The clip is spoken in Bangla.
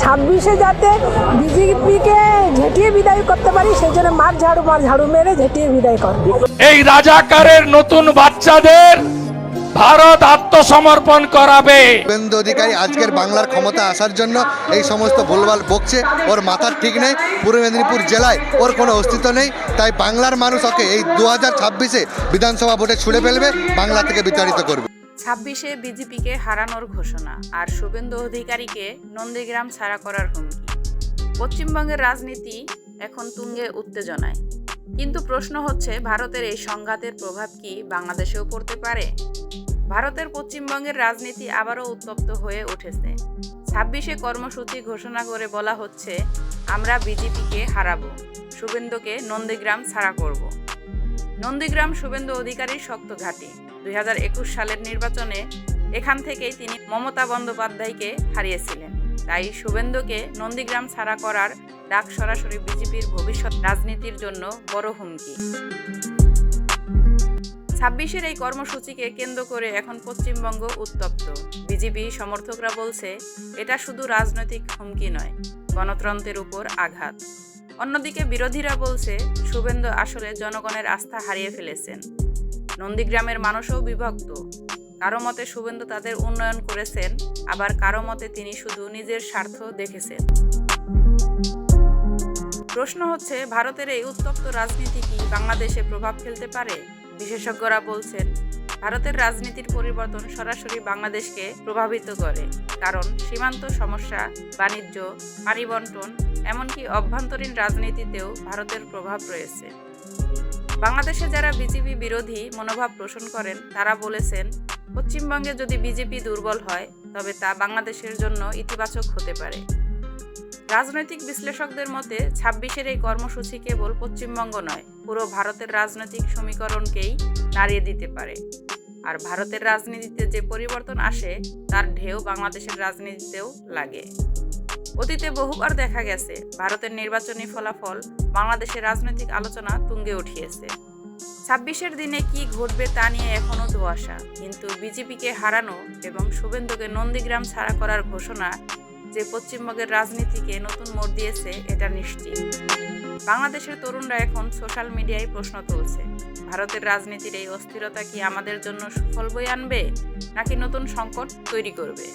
ছাব্বিশে যাতে বিজেপিকে ঝেঁটিয়ে বিদায় করতে পারি সেই জন্য মার ঝাড়ু মার ঝাড়ু মেরে ঝেঁটিয়ে বিদায় করবে এই রাজাকারের নতুন বাচ্চাদের ভারত আত্মসমর্পণ করাবে। শুভেন্দু অধিকারী আজকের বাংলার ক্ষমতা আসার জন্য এই সমস্ত ভুলভাল বকছে ওর মাথার ঠিক নেই পূর্ব মেদিনীপুর জেলায় ওর কোনো অস্তিত্ব নেই তাই বাংলার মানুষ ওকে এই দু হাজার ছাব্বিশে বিধানসভা ভোটে ছুড়ে ফেলবে বাংলা থেকে বিতাড়িত করবে। ছাব্বিশে বিজেপিকে হারানোর ঘোষণা আর শুভেন্দু অধিকারীকে নন্দীগ্রাম ছাড়া করার হুমকি। পশ্চিমবঙ্গের রাজনীতি এখন তুঙ্গে উত্তেজনায়। কিন্তু প্রশ্ন হচ্ছে, ভারতের এই সংঘাতের প্রভাব কি বাংলাদেশেও পড়তে পারে? ভারতের পশ্চিমবঙ্গের রাজনীতি আবারও উত্তপ্ত হয়ে উঠেছে। ছাব্বিশে কর্মসূচি ঘোষণা করে বলা হচ্ছে, আমরা বিজেপিকে হারাবো, শুভেন্দুকে নন্দীগ্রাম ছাড়া করব। নন্দীগ্রাম শুভেন্দু অধিকারীর শক্ত ঘাঁটি। দুই হাজার একুশ সালের নির্বাচনে এখান থেকেই তিনি মমতা বন্দ্যোপাধ্যায়কে হারিয়েছিলেন। তাই শুভেন্দুকে নন্দীগ্রাম ছাড়া করার ডাক সরাসরি বিজেপির ভবিষ্যৎ রাজনীতির জন্য বড় হুমকি। ছাব্বিশের এই কর্মসূচিকে কেন্দ্র করে এখন পশ্চিমবঙ্গ উত্তপ্ত। বিজেপি সমর্থকরা বলছে, এটা শুধু রাজনৈতিক হুমকি নয়, গণতন্ত্রের উপর আঘাত। অন্যদিকে বিরোধীরা বলছে, শুভেন্দু আসলে জনগণের আস্থা হারিয়ে ফেলেছেন। নন্দীগ্রামের মানুষও বিভক্ত। কারও মতে শুভেন্দু তাদের উন্নয়ন করেছেন, আবার কারও মতে তিনি শুধু নিজের স্বার্থ দেখেছেন। প্রশ্ন হচ্ছে, ভারতের এই উত্তপ্ত রাজনীতি কি বাংলাদেশে প্রভাব ফেলতে পারে? বিশেষজ্ঞরা বলছেন, ভারতের রাজনীতির পরিবর্তন সরাসরি বাংলাদেশকে প্রভাবিত করে, কারণ সীমান্ত সমস্যা, বাণিজ্য, পানি বন্টন এমনকি অভ্যন্তরীণ রাজনীতিতেও ভারতের প্রভাব রয়েছে। বাংলাদেশে যারা বিজেপি বিরোধী মনোভাব পোষণ করেন, তারা বলেছেন, পশ্চিমবঙ্গে যদি বিজেপি দুর্বল হয়, তবে তা বাংলাদেশের জন্য ইতিবাচক হতে পারে। রাজনৈতিক বিশ্লেষকদের মতে, ছাব্বিশের এই কর্মসূচি কেবল পশ্চিমবঙ্গ নয়, পুরো ভারতের রাজনৈতিক সমীকরণকেই নাড়িয়ে দিতে পারে। আর ভারতের রাজনীতিতে যে পরিবর্তন আসে, তার ঢেউ বাংলাদেশের রাজনীতিতেও লাগে। অতীতে বহুবার দেখা গেছে, ভারতের নির্বাচনী ফলাফল বাংলাদেশের রাজনৈতিক আলোচনা তুঙ্গে উঠিয়েছে। ছাব্বিশের দিনে কি ঘটবে তা নিয়ে এখনও ধোয়াশা, কিন্তু বিজেপিকে হারানো এবং শুভেন্দুকে নন্দীগ্রাম ছাড়া করার ঘোষণা যে পশ্চিমবঙ্গের রাজনীতিকে নতুন মোড় দিয়েছে, এটা নিশ্চিত। বাংলাদেশের তরুণরা এখন সোশ্যাল মিডিয়ায় প্রশ্ন তুলছে, ভারতের রাজনীতির এই অস্থিরতা কি আমাদের জন্য সুফল বই আনবে, নাকি নতুন সংকট তৈরি করবে?